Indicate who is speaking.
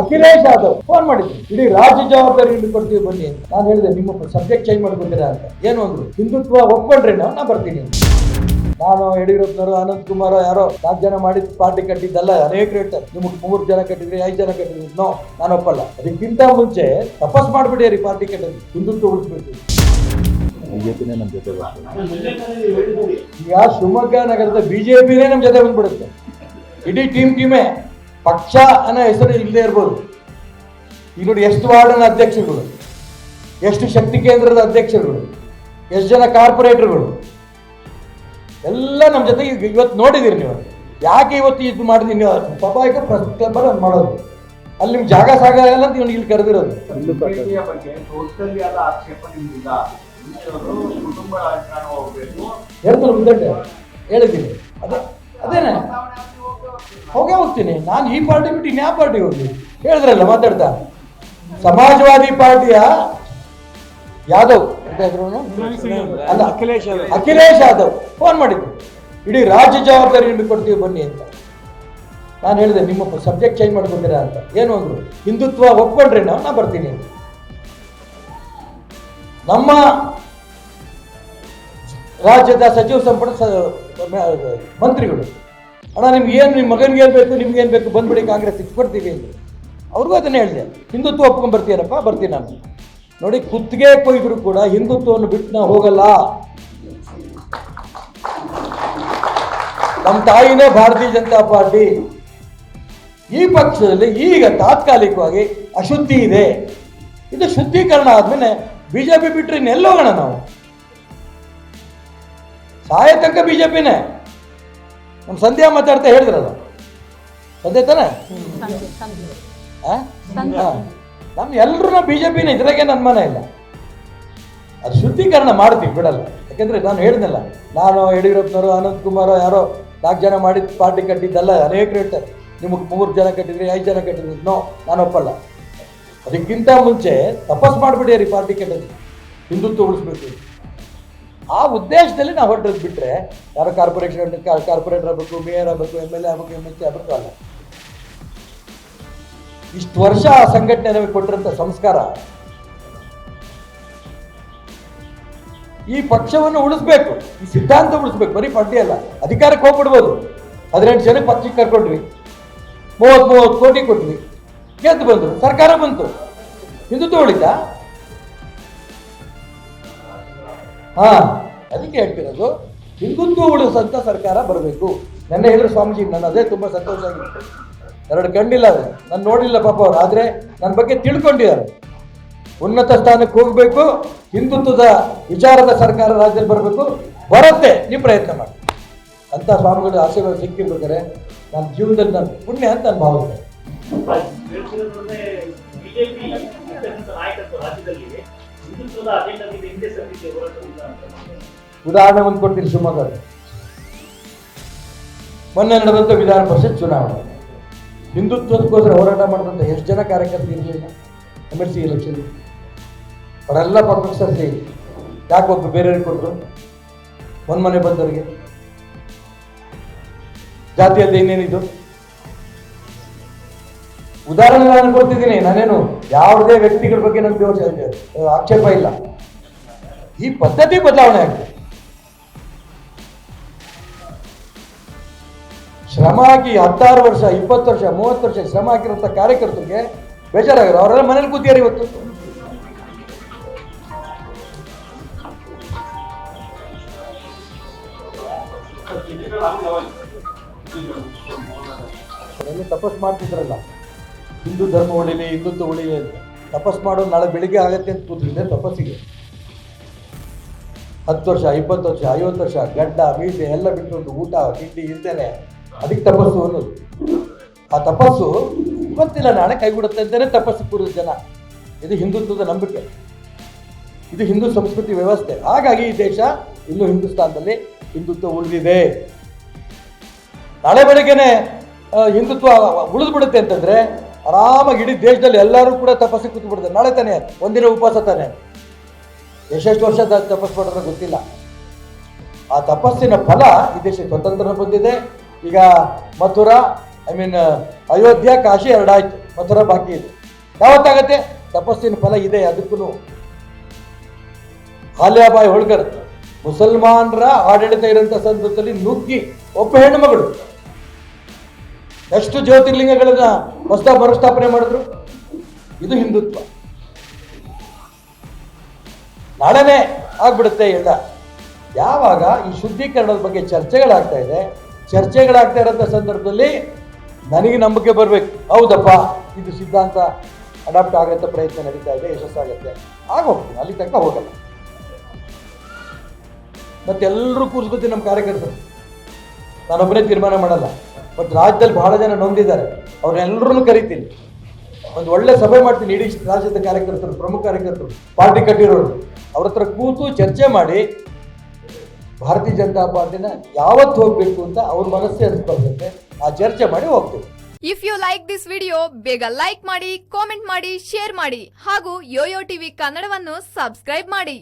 Speaker 1: Akhilesh Yadav phone ಮಾಡಿದ್ರು. ಇಡೀ ರಾಜ್ಯ ಜವಾಬ್ದಾರಿ ಕೊಡ್ತೀವಿ ಬನ್ನಿ ನಾನು ಹೇಳಿದೆ ನಿಮ್ಮ ಸಬ್ಜೆಕ್ಟ್ ಚೇಂಜ್ ಮಾಡ್ಕೊತೀರಾ ಅಂತ. ಏನು ಅಂದ್ರು? ಹಿಂದುತ್ವ ಒಪ್ಕೊಂಡ್ರೆ ನಾವು ನಾ ಬರ್ತೀನಿ ನಾನು ಯಡಿಯೂರಪ್ಪನವರು ಅನಂತ್ ಕುಮಾರ್ ಯಾರೋ ನಾಲ್ಕು ಜನ ಮಾಡಿದ ಪಾರ್ಟಿ ಕಟ್ಟಿದ್ದಲ್ಲ ಅನೇಕ ರೇಟ್ ನಿಮ್ಗೆ ಮೂರು ಜನ ಕಟ್ಟಿದ್ರಿ ಐದು ಜನ ಕಟ್ಟಿದ್ರಿ ನೋ ನಾನು ಒಪ್ಪಲ್ಲ. ಅದಕ್ಕಿಂತ ಮುಂಚೆ ತಪಸ್ ಮಾಡ್ಬಿಡಿ ರೀ ಪಾರ್ಟಿ ಕಟ್ಟಿದ್ರು. ಹಿಂದುತ್ವ ಉಳಿಸ್ಬೇಕು
Speaker 2: ಬಿಜೆಪಿನೇ ನಮ್ಮ ಜೊತೆ
Speaker 1: ಈಗ ಶಿವಮೊಗ್ಗ ನಗರದ ಬಿಜೆಪಿನೇ ನಮ್ಮ ಜೊತೆ ಬಂದ್ಬಿಡುತ್ತೆ. ಇಡೀ ಟೀಮ್ ಟೀಮೇ ಪಕ್ಷ ಅನ್ನೋ ಹೆಸರು ಇಲ್ಲದೆ ಇರ್ಬೋದು. ಈಗ ನೋಡಿ ಎಷ್ಟು ವಾರ್ಡನ ಅಧ್ಯಕ್ಷರುಗಳು ಎಷ್ಟು ಶಕ್ತಿ ಕೇಂದ್ರದ ಅಧ್ಯಕ್ಷರುಗಳು ಎಷ್ಟು ಜನ ಕಾರ್ಪೊರೇಟರ್ಗಳು. ಎಲ್ಲ ನಮ್ಮ ಜೊತೆಗೆ ಇವತ್ತು ನೋಡಿದ್ದೀರಿ ನೀವು. ಯಾಕೆ ಇವತ್ತು ಇದು ಮಾಡಿದ್ರಿ ನೀವು? ಸ್ವಾಭಾವಿಕ ಪ್ರಸ್ತಾಪ ಮಾಡೋದು. ಅಲ್ಲಿ ನಿಮ್ಗೆ ಜಾಗ ಸಾಗಲ್ಲ ಅಂತ ಇವ್ನು ಇಲ್ಲಿ ಕರೆದಿರೋದು. ಹೇಳ್ತಾರೆ ಮುದ್ದಡ್ಡೆ ಹೇಳಿದ್ದೀನಿ. ಅದೇ ಅದೇನೆ? ಹೋಗ್ತೀನಿ. ನಾನು ಈ ಪಾರ್ಟಿ ಬಿಟ್ಟು ಇನ್ಯಾವ ಪಾರ್ಟಿ ಹೋಗಿ ಹೇಳಿದ್ರಲ್ಲ ಮಾತಾಡ್ತಾ? ಸಮಾಜವಾದಿ ಪಾರ್ಟಿಯ ಯಾದವ್ ಅಂತ ಹೆಸರು ಅವನು? ಅಲ್ಲ
Speaker 3: ಅಖಿಲೇಶ್ ಯಾದವ್.
Speaker 1: ಅಖಿಲೇಶ್ ಯಾದವ್. ಫೋನ್ ಮಾಡಿದ್ರು ಇಡೀ ರಾಜ್ಯ ಜವಾಬ್ದಾರಿ ನಿಮಗೆ ಕೊಡ್ತೀವಿ ಬನ್ನಿ ಅಂತ. ನಾನು ಹೇಳಿದೆ ನಿಮ್ಮ ಸಬ್ಜೆಕ್ಟ್ ಚೇಂಜ್ ಮಾಡ್ಕೊಂಡಿರಾ ಅಂತ. ಏನು ಅಂದರು? ಹಿಂದುತ್ವ ಒಪ್ಕೊಂಡ್ರೆ ನಾವು ನಾ ಬರ್ತೀನಿ. ನಮ್ಮ ರಾಜ್ಯದ ಸಚಿವ ಸಂಪುಟ ಮಂತ್ರಿಗಳು. ಅಣ್ಣ, ನಿಮ್ಗೆ ಏನು ನಿಮ್ಮ ಮಗನಿಗೆ ಏನು ಬೇಕು, ನಿಮ್ಗೆ ಏನು ಬೇಕು, ಬಂದ್ಬಿಡಿ, ಕಾಂಗ್ರೆಸ್ ಇಟ್ಕೊಡ್ತೀವಿ. ಅಂತ ಅವ್ರಿಗೂ ಅದನ್ನೇ ಹೇಳಿದೆ. ಹಿಂದುತ್ವ ಒಪ್ಕೊಂಡು ಬರ್ತೀರಪ್ಪ ಬರ್ತೀನಿ ನಾನು. ನೋಡಿ, ಕುತ್ತಿಗೆ ಕೊಯ್ದ್ರು ಕೂಡ ಹಿಂದುತ್ವವನ್ನು ಬಿಟ್ಟು ನಾವು ಹೋಗಲ್ಲ. ನಮ್ಮ ತಾಯಿನೇ ಭಾರತೀಯ ಜನತಾ ಪಾರ್ಟಿ. ಈ ಪಕ್ಷದಲ್ಲಿ ಈಗ ತಾತ್ಕಾಲಿಕವಾಗಿ ಅಶುದ್ಧಿ ಇದೆ. ಇದು ಶುದ್ಧೀಕರಣ ಆದ್ಮೇಲೆ ಬಿಜೆಪಿ ಬಿಟ್ಟರೆ ಇನ್ನೆಲ್ಲೋಗೋಣ ನಾವು? ಸಾಯ ತನಕ ಬಿಜೆಪಿನೇ. ನಮ್ಮ ಸಂಧ್ಯಾ ಮಾತಾಡ್ತಾ ಹೇಳಿದ್ರಲ್ಲ ಸಂಧ್ಯಾ ತಾನೆ? ನಮ್ಮ ಹಾ. ಬಿ ಜೆ ಪಿನ ಇದ್ರಾಗೆ ನನ್ನ ಮನೆ ಇಲ್ಲ. ಅದು ಶುದ್ಧೀಕರಣ ಮಾಡ್ತೀವಿ ಬಿಡಲ್ಲ. ಯಾಕಂದ್ರೆ ನಾನು ಹೇಳಿದ್ನಲ್ಲ ನಾನು ಯಡಿಯೂರಪ್ಪನವರು ಅನಂತ್ ಕುಮಾರ್ ಯಾರೋ ನಾಲ್ಕು ಜನ ಮಾಡಿದ ಪಾರ್ಟಿ ಕಟ್ಟಿದ್ದಲ್ಲ ಅನೇಕ ಹೇಳ್ತಾರೆ. ನಿಮಗೆ ಮೂರು ಜನ ಕಟ್ಟಿದ್ರಿ ಐದು ಜನ ಕಟ್ಟಿದ್ರಿ? ನೋ ನಾನು ಒಪ್ಪಲ್ಲ. ಅದಕ್ಕಿಂತ ಮುಂಚೆ ತಪಸ್ ಮಾಡ್ಬಿಡಿ ರೀ ಪಾರ್ಟಿ ಕಟ್ಟಿದ್ರಿ. ಹಿಂದುತ್ವ ಉಳಿಸ್ಬೇಕು. ಆ ಉದ್ದೇಶದಲ್ಲಿ ನಾವು ಹೊರಟದ್ದು ಬಿಟ್ರೆ, ಯಾರೋ ಕಾರ್ಪೊರೇಷನ್ ಕಾರ್ಪೊರೇಟರ್ ಆಗಬೇಕು ಮೇಯರ್ ಆಗಬೇಕು ಎಂ ಎಲ್ ಎ ಆಗಬೇಕು ಎಂ ಸಿ ಆಗಬೇಕು ಅಲ್ಲ. ಇಷ್ಟು ವರ್ಷ ಆ ಸಂಘಟನೆ ನಮಗೆ ಕೊಟ್ಟಿರೋಂಥ ಸಂಸ್ಕಾರ. ಈ ಪಕ್ಷವನ್ನು ಉಳಿಸ್ಬೇಕು, ಈ ಸಿದ್ಧಾಂತ ಉಳಿಸ್ಬೇಕು, ಬರೀ ಪಾರ್ಟಿ ಅಲ್ಲ, ಅಧಿಕಾರಕ್ಕೆ ಹೋಗ್ಬಿಡ್ಬೋದು. ಹದಿನೆಂಟು ಜನ ಪಕ್ಷಕ್ಕೆ ಕರ್ಕೊಂಡ್ವಿ. ಮೂವತ್ತು ಮೂವತ್ತು ಕೋಟಿ ಕೊಟ್ವಿ. ಗೆದ್ದು ಬಂದರು, ಸರ್ಕಾರ ಬಂತು. ಹಿಂದುತ್ವ ಉಳಿತಾ? ಹಾ, ಅದಕ್ಕೆ ಹೇಳ್ತಿರೋದು, ಹಿಂದುತ್ವ ಉಳಿಸಂತ ಸರ್ಕಾರ ಬರಬೇಕು. ನನ್ನ ಹೇಳಿದ್ರು ಸ್ವಾಮೀಜಿ, ನನ್ನ ಅದೇ ತುಂಬಾ ಸಂತೋಷ ಆಗಿತ್ತು. ಎರಡು ಕಂಡಿಲ್ಲ ಅದು. ನಾನು ನೋಡಿಲ್ಲ ಪಾಪ ಅವರು, ಆದರೆ ನನ್ನ ಬಗ್ಗೆ ತಿಳ್ಕೊಂಡಿದ್ದಾರೆ. ಉನ್ನತ ಸ್ಥಾನಕ್ಕೆ ಹೋಗಬೇಕು, ಹಿಂದುತ್ವದ ವಿಚಾರದ ಸರ್ಕಾರ ರಾಜ್ಯದಲ್ಲಿ ಬರಬೇಕು, ಬರುತ್ತೆ, ನೀವು ಪ್ರಯತ್ನ ಮಾಡಿ. ಅಂತ ಸ್ವಾಮಿಗಳು ಆಶೀರ್ವಾದ ಸಿಕ್ಕಿರ್ಬೇಕಾರೆ ನನ್ನ ಜೀವನದಲ್ಲಿ ನಾನು ಪುಣ್ಯ ಅಂತ ನಾನು ಭಾವಿಸ್ತೇನೆ ಉದಾಹರಣೆ ಒಂದು ಕೊಡ್ತೀನಿ, ಶಿವಮೊಗ್ಗ ಮೊನ್ನೆ ನಡೆದಂಥ ವಿಧಾನ ಪರಿಷತ್ ಚುನಾವಣೆ. ಹಿಂದುತ್ವದಕ್ಕೋಸ್ಕರ ಹೋರಾಟ ಮಾಡಿದಂಥ ಎಷ್ಟು ಜನ ಕಾರ್ಯಕರ್ತರು ಇರಲಿಲ್ಲ ಎಂ ಎಲ್ ಸಿ ಎಲೆಕ್ಷನ್ ಅವರೆಲ್ಲ ಪರಮೇಶ್ವರ್ ಸರ್ತಿ ಯಾಕೆ ಒಬ್ಬ ಬೇರೆಯವ್ರಿಗೆ ಕೊಟ್ಟರು ಒಂದು ಮನೆ ಬಂದವರಿಗೆ. ಜಾತಿಯಲ್ಲಿ ಇನ್ನೇನಿದು? ಉದಾಹರಣೆ ನಾನು ಕೊಡ್ತಿದ್ದೀನಿ. ನಾನೇನು ಯಾವುದೇ ವ್ಯಕ್ತಿಗಳ ಬಗ್ಗೆ ನಮ್ಗೆ ಆಕ್ಷೇಪ ಇಲ್ಲ. ಈ ಪದ್ಧತಿ ಬದಲಾವಣೆ ಆಗಿದೆ. ಶ್ರಮ ಹಾಕಿ ಹತ್ತಾರು ವರ್ಷ ಇಪ್ಪತ್ತು ವರ್ಷ ಮೂವತ್ತು ವರ್ಷ ಶ್ರಮ ಹಾಕಿರೋಂಥ ಕಾರ್ಯಕರ್ತರಿಗೆ ಬೇಜಾರಾಗಿರೋ ಅವರೆಲ್ಲ ಮನೇಲಿ ಕೂತಿಯಾರ ಇವತ್ತು. ತಪಸ್ಸು ತಪಸ್ ಮಾಡ್ತಿದ್ರಲ್ಲ. ಹಿಂದೂ ಧರ್ಮ ಉಳಿಲಿ, ಹಿಂದುತ್ವ ಉಳಿಲಿ ಅಂತ. ತಪಸ್ ಮಾಡೋದು ನಾಳೆ ಬೆಳಿಗ್ಗೆ ಆಗತ್ತೆ ಅಂತ ಕೂತಿದ್ದೆ ತಪಸ್ಸಿಗೆ. ಹತ್ತು ವರ್ಷ, ಇಪ್ಪತ್ತು ವರ್ಷ, ಐವತ್ತು ವರ್ಷ, ಗಡ್ಡ, ಮೀಸೆ ಎಲ್ಲ ಬಿಟ್ಟು ಊಟ, ತಿಂಡಿ, ಇರ್ತೇನೆ. ಅದಕ್ಕೆ ತಪಸ್ಸು ಅನ್ನೋದು. ಆ ತಪಸ್ಸು ಗೊತ್ತಿಲ್ಲ ನಾಳೆ ಕೈಗೂಡುತ್ತೆ ಅಂತಲೇ ತಪಸ್ಸು ಕೂರಿದ ಜನ. ಇದು ಹಿಂದುತ್ವದ ನಂಬಿಕೆ. ಇದು ಹಿಂದೂ ಸಂಸ್ಕೃತಿ ವ್ಯವಸ್ಥೆ. ಹಾಗಾಗಿ ಈ ದೇಶ ಇನ್ನು ಹಿಂದೂಸ್ತಾನದಲ್ಲಿ ಹಿಂದುತ್ವ ಉಳಿದಿದೆ. ನಾಳೆ ಬೆಳಗ್ಗೆನೆ ಹಿಂದುತ್ವ ಉಳಿದ್ಬಿಡುತ್ತೆ ಅಂತಂದ್ರೆ ಆರಾಮಾಗಿ ಇಡೀ ದೇಶದಲ್ಲಿ ಎಲ್ಲರೂ ಕೂಡ ತಪಸ್ಸು ಕೂತು ಬಿಡ್ತಾರೆ ನಾಳೆ ತಾನೇ ಒಂದಿನ ಉಪವಾಸ ತಾನೆ ಎಷ್ಟೆಷ್ಟು ವರ್ಷ ತಪಸ್ಸು ತಪಸ್ ಮಾಡೋದ್ರೆ ಗೊತ್ತಿಲ್ಲ. ಆ ತಪಸ್ಸಿನ ಫಲ ಈ ದೇಶ ಸ್ವತಂತ್ರ ಬಂದಿದೆ. ಈಗ ಮಥುರಾ ಐ ಮೀನ್ ಅಯೋಧ್ಯ, ಕಾಶಿ ಎರಡಾಯ್ತು. ಮಥುರಾ ಬಾಕಿ ಇದೆ. ಯಾವತ್ತಾಗತ್ತೆ? ತಪಸ್ಸಿನ ಫಲ ಇದೆ ಅದಕ್ಕೂ ಹಾಲ್ಯಾಬಾಯಿ ಹೋಳ್ಕರ್, ಮುಸಲ್ಮಾನರ ಆಡಳಿತ ಇರೋಂಥ ಸಂದರ್ಭದಲ್ಲಿ ನುಗ್ಗಿ ಒಬ್ಬ ಹೆಣ್ಣು ಮಗಳು. ಎಷ್ಟು ಜ್ಯೋತಿರ್ಲಿಂಗಗಳನ್ನ ಹೊಸ ಮರುಸ್ಥಾಪನೆ ಮಾಡಿದ್ರು? ಇದು ಹಿಂದುತ್ವ. ನಾಳೆನೇ ಆಗ್ಬಿಡುತ್ತೆ ಎಲ್ಲ ಯಾವಾಗ ಈ ಶುದ್ಧೀಕರಣದ ಬಗ್ಗೆ ಚರ್ಚೆಗಳಾಗ್ತಾ ಇದೆ, ಚರ್ಚೆಗಳಾಗ್ತಾ ಇರೋಂಥ ಸಂದರ್ಭದಲ್ಲಿ ನನಗೆ ನಂಬಿಕೆ ಬರಬೇಕು. ಹೌದಪ್ಪ, ಇದು ಸಿದ್ಧಾಂತ ಅಡಾಪ್ಟ್ ಆಗಂತ ಪ್ರಯತ್ನ ನಡೀತಾ ಇದೆ, ಯಶಸ್ಸಾಗತ್ತೆ. ಆಗ ಹೋಗ್ತೀನಿ, ಅಲ್ಲಿ ತನಕ ಹೋಗಲ್ಲ. ಮತ್ತೆಲ್ಲರೂ ಕೂರಿಸ್ಕೊತೀನಿ ನಮ್ಮ ಕಾರ್ಯಕರ್ತರು. ನಾನೊಬ್ಬನೇ ತೀರ್ಮಾನ ಮಾಡಲ್ಲ. ಬಟ್ ರಾಜ್ಯದಲ್ಲಿ ಬಹಳ ಜನ ನೊಂದಿದ್ದಾರೆ. ಅವ್ರನ್ನೆಲ್ಲರೂ ಕರಿತೀನಿ. ಒಂದು ಒಳ್ಳೆ ಸಭೆ ಮಾಡ್ತೀನಿ. ಇಡೀ ರಾಜ್ಯದ ಕಾರ್ಯಕರ್ತರು, ಪ್ರಮುಖ ಕಾರ್ಯಕರ್ತರು, ಪಾರ್ಟಿ ಕಟ್ಟಿರೋರು, ಅವ್ರ ಹತ್ರ ಕೂತು ಚರ್ಚೆ ಮಾಡಿ ಭಾರತೀಯ ಜನತಾ ಪಾರ್ಟಿನ ಯಾವತ್ತು ಹೋಗ್ಬೇಕು ಅಂತ ಅವ್ರ ಮನಸ್ಸೇ ಅನ್ಸ್ಬರ್ತೈತೆ ಆ ಚರ್ಚೆ ಮಾಡಿ ಹೋಗ್ತೀವಿ.
Speaker 3: If you like this video ಬೇಗ ಲೈಕ್ ಮಾಡಿ ಕಾಮೆಂಟ್ ಮಾಡಿ ಶೇರ್ ಮಾಡಿ ಹಾಗೂ ಯೋಯೋ ಟಿವಿ ಕನ್ನಡವನ್ನು ಸಬ್ಸ್ಕ್ರೈಬ್ ಮಾಡಿ.